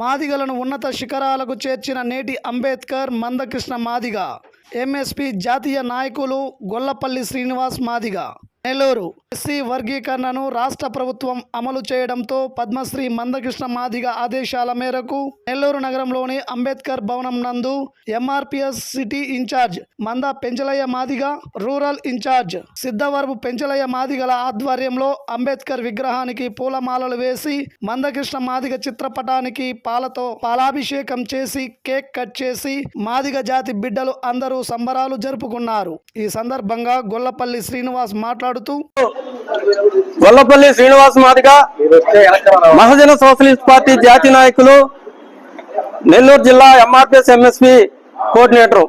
మాదిగలను ఉన్నత శిఖరాలకు చేర్చిన నేటి అంబేద్కర్ మందకృష్ణ మాదిగ. ఎంఎస్పి జాతీయ నాయకులు గొల్లపల్లి శ్రీనివాస్ మాదిగ. నెల్లూరు ఎస్సీ వర్గీకరణను రాష్ట్ర ప్రభుత్వం అమలు చేయడంతో పద్మశ్రీ మందకృష్ణ మాదిగ ఆదేశాల మేరకు నెల్లూరు నగరంలోని అంబేద్కర్ భవనం నందు MRPS city in charge Manda Penchalayya Madiga rural in charge Siddhavarapu Penchalayya మాదిగల ఆధ్వర్యంలో అంబేద్కర్ విగ్రహానికి పూలమాలలు వేసి మందకృష్ణ మాదిగ చిత్రపటానికి పాలతో పాలాభిషేకం చేసి కేక్ కట్ చేసి మాదిగ జాతి బిడ్డలు అందరూ సంబరాలు జరుపుకున్నారు. ఈ సందర్భంగా గొల్లపల్లి శ్రీనివాస్ మాట్లాడుతూ గొల్లపల్లి శ్రీనివాస్ మాదిగ మహజన సోషలిస్ట్ పార్టీ జాతీయ నాయకులు నెల్లూరు జిల్లా ఎంఆర్పిఎస్ ఎంఎస్పి కోఆర్డినేటర్.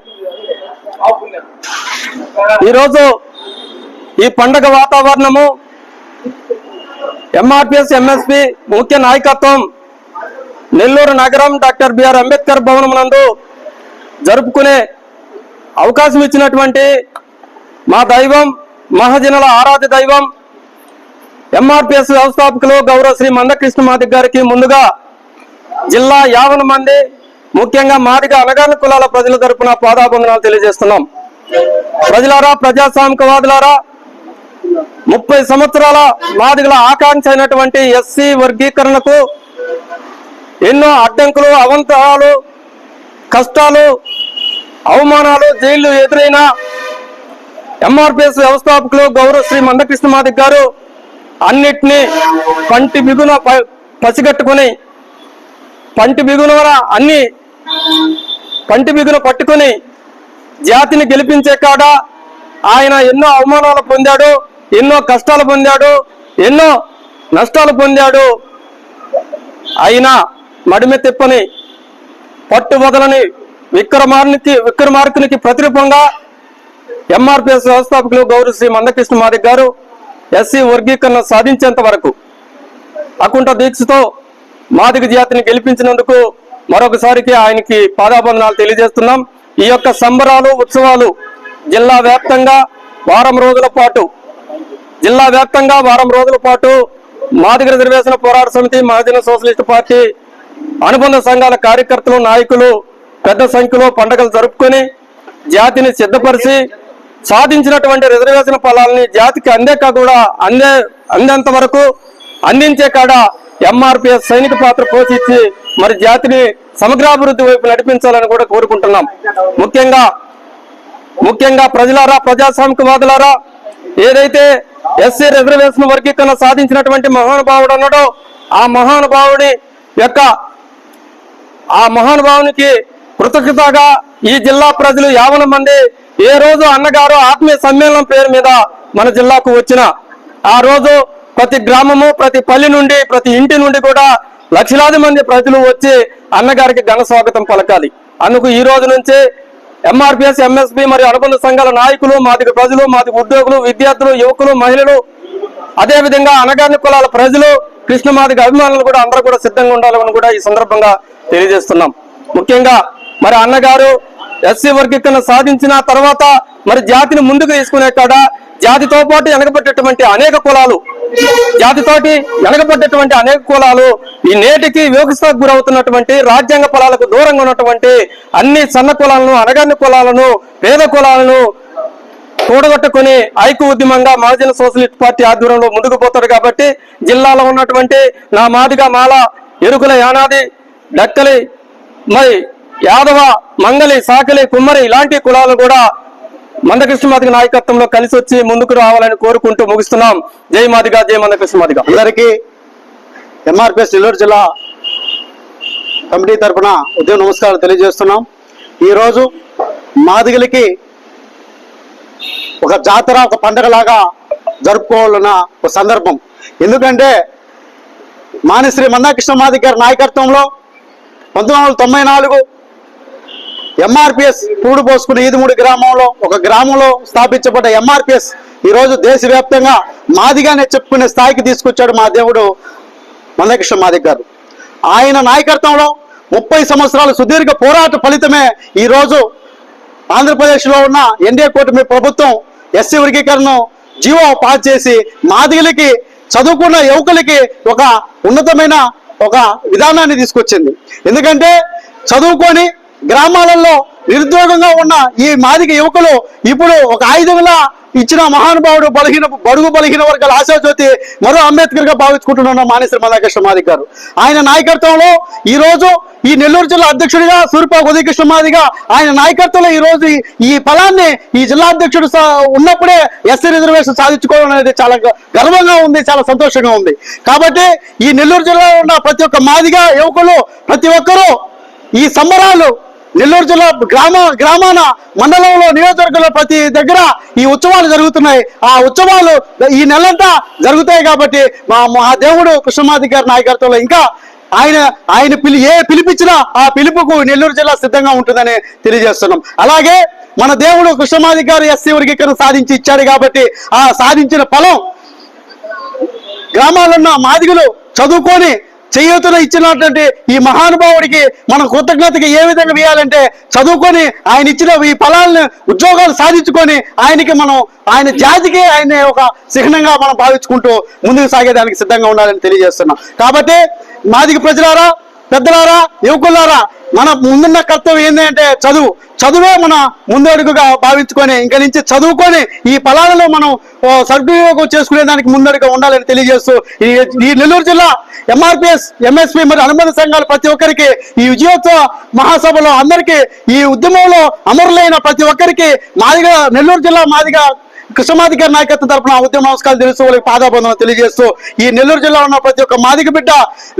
ఈరోజు ఈ పండగ వాతావరణము ఎంఆర్పిఎస్ ఎంఎస్పి ముఖ్య నాయకత్వం నెల్లూరు నగరం డాక్టర్ బిఆర్ అంబేద్కర్ భవనం నందు జరుపుకునే అవకాశం ఇచ్చినటువంటి మా దైవం మహజనుల ఆరాధ్య దైవం ఎంఆర్పిఎస్ వ్యవస్థాపకులు గౌరవ శ్రీ మందకృష్ణ మాదిక్ గారికి ముందుగా జిల్లా యావన మంది ముఖ్యంగా మాదిగ అనగాన కులాల ప్రజల తరపున పాదాబంధనాలు తెలియజేస్తున్నాం. ప్రజలారా ప్రజాస్వామికవాదులారా ముప్పై సంవత్సరాల మాదిగల ఆకాంక్ష అయినటువంటి ఎస్సీ వర్గీకరణకు ఎన్నో అడ్డంకులు అవంతరాలు కష్టాలు అవమానాలు జైళ్ళు ఎదురైన ఎంఆర్పిఎస్ వ్యవస్థాపకులు గౌరవ శ్రీ మందకృష్ణ మాదిక్ గారు అన్నిటినీ పంటి బిగున ప- పసిగట్టుకుని పంటి బిగున అన్ని పంటి బిగున పట్టుకుని జాతిని గెలిపించే కాడ ఆయన ఎన్నో అవమానాలు పొందాడు ఎన్నో కష్టాలు పొందాడు ఎన్నో నష్టాలు పొందాడు. అయినా మడిమె తిప్పని పట్టు వదలని విక్రమార్నికి విక్రమార్కునికి ప్రతిరూపంగా ఎంఆర్పిఎస్ వ్యవస్థాపకులు గౌరవ శ్రీ మందకృష్ణ మాదిక్ గారు ఎస్సీ వర్గీకరణ సాధించేంత వరకు అకుంఠ దీక్షతో మాదిగ జాతిని గెలిపించినందుకు మరొకసారికి ఆయనకి పాదాబంధనాలు తెలియజేస్తున్నాం. ఈ యొక్క సంబరాలు ఉత్సవాలు జిల్లా వ్యాప్తంగా వారం రోజుల పాటు జిల్లా వ్యాప్తంగా వారం రోజుల పాటు మాదిగ రిజర్వేషన్ పోరాట సమితి మహాజన సోషలిస్ట్ పార్టీ అనుబంధ సంఘాల కార్యకర్తలు నాయకులు పెద్ద సంఖ్యలో పండుగలు జరుపుకొని జాతిని సిద్ధపరిచి సాధించినటువంటి రిజర్వేషన్ ఫలాలని జాతికి అందేక కూడా అందే అందేంత వరకు అందించే కాడ ఎంఆర్పిఎస్ సైనిక పాత్ర పోషించి మరి జాతిని సమగ్రాభివృద్ధి వైపు నడిపించాలని కూడా కోరుకుంటున్నాం. ముఖ్యంగా ముఖ్యంగా ప్రజలారా ప్రజాస్వామికవాదులారా ఏదైతే ఎస్సీ రిజర్వేషన్ వర్గీకరణ సాధించినటువంటి మహానుభావుడు అన్నాడో ఆ మహానుభావుడి యొక్క ఆ మహానుభావునికి కృతజ్ఞతగా ఈ జిల్లా ప్రజలు యావన మంది ఏ రోజు అన్నగారు ఆత్మీయ సమ్మేళనం పేరు మీద మన జిల్లాకు వచ్చిన ఆ రోజు ప్రతి గ్రామము ప్రతి పల్లి నుండి ప్రతి ఇంటి నుండి కూడా లక్షలాది మంది ప్రజలు వచ్చి అన్నగారికి ఘన స్వాగతం పలకాలి. అందుకు ఈ రోజు నుంచి ఎంఆర్పిఎస్ ఎంఎస్బి మరియు అనుబంధ సంఘాల నాయకులు మాదిగ ప్రజలు మాది ఉద్యోగులు విద్యార్థులు యువకులు మహిళలు అదేవిధంగా అనగాని కులాల ప్రజలు కృష్ణమాదిగ అభిమానులు కూడా అందరూ కూడా సిద్ధంగా ఉండాలని కూడా ఈ సందర్భంగా తెలియజేస్తున్నాం. ముఖ్యంగా మరి అన్నగారు ఎస్సీ వర్గీకరణ సాధించిన తర్వాత మరి జాతిని ముందుకు తీసుకునే కాడ జాతితో పాటు వెనకబడ్డటువంటి అనేక కులాలు జాతితోటి వెనకబడ్డటువంటి అనేక కులాలు ఈ నేటికి వివక్షకు గురవుతున్నటువంటి రాజ్యాంగ పొలాలకు దూరంగా ఉన్నటువంటి అన్ని సన్న కులాలను అనగాని కులాలను పేద కులాలను కూడగట్టుకుని ఐక్య ఉద్యమంగా మహాజన సోషలిస్ట్ పార్టీ ఆధ్వర్యంలో ముందుకు పోతాడు కాబట్టి జిల్లాలో ఉన్నటువంటి నా మాదిగా మాల ఎరుకుల యానాది డక్కలి మరి యాదవ మంగలి సాకలి కుమ్మరి ఇలాంటి కులాలు కూడా మందకృష్ణమాదిగ నాయకత్వంలో కలిసి వచ్చి ముందుకు రావాలని కోరుకుంటూ ముగిస్తున్నాం. జై మాదిగా జై మందకృష్ణమాదిగ అందరికీ ఎంఆర్పిఎస్ నెల్లూరు జిల్లా కమిటీ తరపున ఉదయం నమస్కారాలు తెలియజేస్తున్నాం. ఈరోజు మాదిగలకి ఒక జాతర ఒక పండగలాగా జరుపుకోవాలన్న ఒక సందర్భం. ఎందుకంటే మానిశ్రీ మందాకృష్ణ మాదిగ గారి నాయకత్వంలో పంతొమ్మిది వందల తొంభై నాలుగు ఎంఆర్పిఎస్ పూడు పోసుకున్న ఈదుమూడి గ్రామంలో ఒక గ్రామంలో స్థాపించబడ్డ ఎంఆర్పిఎస్ ఈరోజు దేశవ్యాప్తంగా మాదిగానే చెప్పుకునే స్థాయికి తీసుకొచ్చాడు మా దేవుడు మందకృష్ణ మాదిక్ గారు. ఆయన నాయకత్వంలో ముప్పై సంవత్సరాల సుదీర్ఘ పోరాట ఫలితమే ఈరోజు ఆంధ్రప్రదేశ్లో ఉన్న ఎన్డీఏ కూటమి ప్రభుత్వం ఎస్సీ వర్గీకరణను జీవో పాస్ చేసి మాదిగలకి చదువుకున్న యువకులకి ఒక ఉన్నతమైన ఒక విధానాన్ని తీసుకొచ్చింది. ఎందుకంటే చదువుకొని గ్రామాలలో నిరుద్యోగంగా ఉన్న ఈ మాదిక యువకులు ఇప్పుడు ఒక ఆయుధంలా ఇచ్చిన మహానుభావుడు బలహీన బడుగు బలహీన వర్గాల ఆశాజ్యోతి మరో అంబేద్కర్గా భావించుకుంటున్న మానేశ్వర మదాకృష్ణ మాదిగ గారు. ఆయన నాయకత్వంలో ఈ రోజు ఈ నెల్లూరు జిల్లా అధ్యక్షుడిగా సూర్పా ఉదయకృష్ణ మాదిగా ఆయన నాయకత్వంలో ఈ రోజు ఈ- ఫలాన్ని ఈ జిల్లా అధ్యక్షుడు ఉన్నప్పుడే ఎస్సీ రిజర్వేషన్ సాధించుకోవడం అనేది చాలా గర్వంగా ఉంది చాలా సంతోషంగా ఉంది. కాబట్టి ఈ నెల్లూరు జిల్లాలో ఉన్న ప్రతి ఒక్క మాదిగా యువకులు ప్రతి ఒక్కరూ ఈ సంబరాలు నెల్లూరు జిల్లా గ్రామ గ్రామాన మండలంలో నియోజకవర్గంలో ప్రతి దగ్గర ఈ ఉత్సవాలు జరుగుతున్నాయి. ఆ ఉత్సవాలు ఈ నెలంతా జరుగుతాయి కాబట్టి మా మా దేవుడు కృష్ణమాది గారి నాయకత్వంలో ఇంకా ఆయన ఆయన పిలి ఏ పిలిపించినా ఆ పిలుపుకు నెల్లూరు జిల్లా సిద్ధంగా ఉంటుందని తెలియజేస్తున్నాం. అలాగే మన దేవుడు కృష్ణమాది గారు ఎస్సీ వర్గీకరణ సాధించి ఇచ్చాడు కాబట్టి ఆ సాధించిన ఫలం గ్రామాలున్న మాదిగులు చదువుకొని చేయూతను ఇచ్చినటువంటి ఈ మహానుభావుడికి మన కృతజ్ఞతకి ఏ విధంగా వేయాలంటే చదువుకొని ఆయన ఇచ్చిన ఈ ఫలాలను ఉద్యోగాలు సాధించుకొని ఆయనకి మనం ఆయన జాతికి ఆయన ఒక చిహ్నంగా మనం భావించుకుంటూ ముందుకు సాగేదానికి సిద్ధంగా ఉండాలని తెలియజేస్తున్నాం. కాబట్టి మాదిగ ప్రజలారా పెద్దలారా యువకులారా మన ముందున్న కర్తవ్యం ఏంటంటే చదువు. చదువే మన ముందడుగుగా భావించుకొని ఇంక నుంచి చదువుకొని ఈ ఫలాలలో మనం సద్వినియోగం చేసుకునే దానికి ముందడుగా ఉండాలని తెలియజేస్తూ ఈ ఈ నెల్లూరు జిల్లా ఎంఆర్పిఎస్ ఎంఎస్పి మరియు అనుబంధ సంఘాలు ప్రతి ఒక్కరికి ఈ విజయోత్సవ మహాసభలో అందరికీ ఈ ఉద్యమంలో అమరులైన ప్రతి ఒక్కరికి మాదిగా నెల్లూరు జిల్లా మాదిగా కృష్ణమాది గారి నాయకత్వం తరపున ఉద్యమ నమస్కారాలు తెలుస్తూ వాళ్ళకి పాదాబంధన తెలియజేస్తూ ఈ నెల్లూరు జిల్లా ఉన్న ప్రతి ఒక్క మాదిక బిడ్డ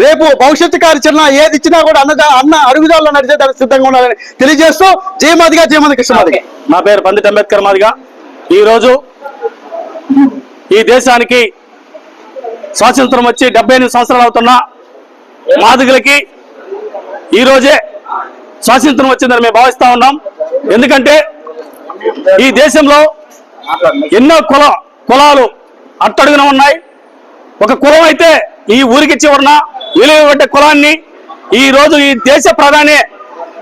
రేపు భవిష్యత్తు కార్యాచరణ ఏది ఇచ్చినా కూడా అన్న అన్న అడుగుదాల్లో నడిచే దానికి సిద్ధంగా ఉండాలని తెలియజేస్తూ జయమాదిగా జయమాది కృష్ణమాదిగా నా పేరు పండిత్ అంబేద్కర్ మాదిగా. ఈరోజు ఈ దేశానికి స్వాతంత్రం వచ్చి డెబ్బై ఎనిమిది సంవత్సరాలు అవుతున్న మాదిగలకి ఈరోజే స్వాతంత్రం వచ్చిందని మేము భావిస్తా ఉన్నాం. ఎందుకంటే ఈ దేశంలో ఎన్నో కుల కులాలు అట్టడుగున ఉన్నాయి. ఒక కులం అయితే ఈ ఊరికి చివరన విలువబడ్డ కులాన్ని ఈ రోజు ఈ దేశ ప్రధాని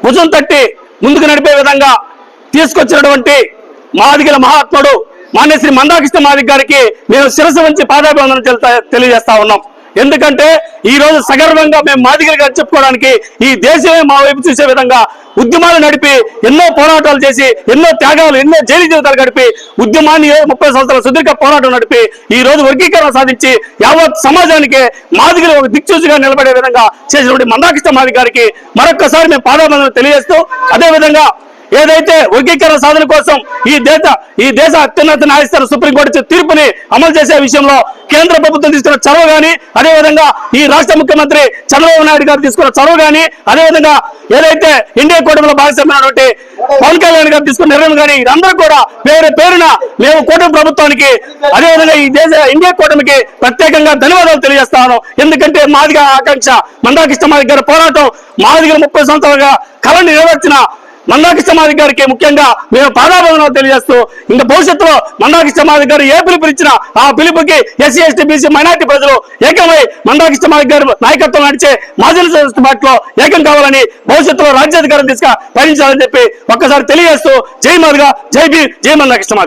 భుజం తట్టి ముందుకు నడిపే విధంగా తీసుకొచ్చినటువంటి మాదిగల మహాత్ముడు మాన్యశ్రీ మందాకృష్ణ మాదిగ గారికి మేము శిరసు వంచి పాదాభివందనం తెలియజేస్తా ఉన్నాం. ఎందుకంటే ఈ రోజు సగర్వంగా మేము మాదిగలు చెప్పుకోవడానికి ఈ దేశమే మా వైపు చూసే విధంగా ఉద్యమాలు నడిపి ఎన్నో పోరాటాలు చేసి ఎన్నో త్యాగాలు ఎన్నో జైలు జీవితాలు గడిపి ఉద్యమాన్ని ముప్పై సంవత్సరాల సుదీర్ఘ పోరాటం నడిపి ఈ రోజు వర్గీకరణ సాధించి యావత్ సమాజానికి మాదిగలు ఒక దిక్చూచిగా నిలబడే విధంగా చేసినటువంటి మందాకృష్ణ మాది గారికి మరొక్కసారి మేము పాదాబంధన తెలియజేస్తూ అదే విధంగా ఏదైతే వర్గీకరణ సాధన కోసం ఈ దేశ ఈ దేశ అత్యున్నత న్యాయస్థానం సుప్రీంకోర్టు తీర్పుని అమలు చేసే విషయంలో కేంద్ర ప్రభుత్వం తీసుకున్న చొరవ గాని అదేవిధంగా ఈ రాష్ట్ర ముఖ్యమంత్రి చంద్రబాబు నాయుడు గారు తీసుకున్న చొరవ గాని అదేవిధంగా ఏదైతే ఇండియా కూటమిలో భాగస్వామ్యమైనటువంటి పవన్ కళ్యాణ్ గారు తీసుకున్న నిర్ణయం కానీ ఇదందరూ కూడా పేరు పేరున మేము కూటమి ప్రభుత్వానికి అదేవిధంగా ఈ దేశ ఇండియా కూటమికి ప్రత్యేకంగా ధన్యవాదాలు తెలియజేస్తాను. ఎందుకంటే మాదిగా ఆకాంక్ష మందాకృష్ణ మాదిగ గారి పోరాటం మాదిగల ముప్పై సంవత్సరాలుగా కళను నెరవేర్చిన మందాకృష్ణ మాదిగ గారికి ముఖ్యంగా మేము పాదాభవనం తెలియజేస్తూ ఇంకా భవిష్యత్తులో మందాకృష్ణ సమాధి గారు ఏ పిలుపు ఇచ్చినా ఆ పిలుపుకి ఎస్సీ ఎస్టీ బీసీ మైనార్టీ ప్రజలు ఏకమై మందాకృష్ణ మాదిగ గారు నాయకత్వం నడిచే మాజీ పార్టీలో ఏకం కావాలని భవిష్యత్తులో రాజ్యాధికారం తీసుక పయనించాలని చెప్పి ఒక్కసారి తెలియజేస్తూ జై మాదిగా జై బీ జై మందాకృష్ణ మాదిగ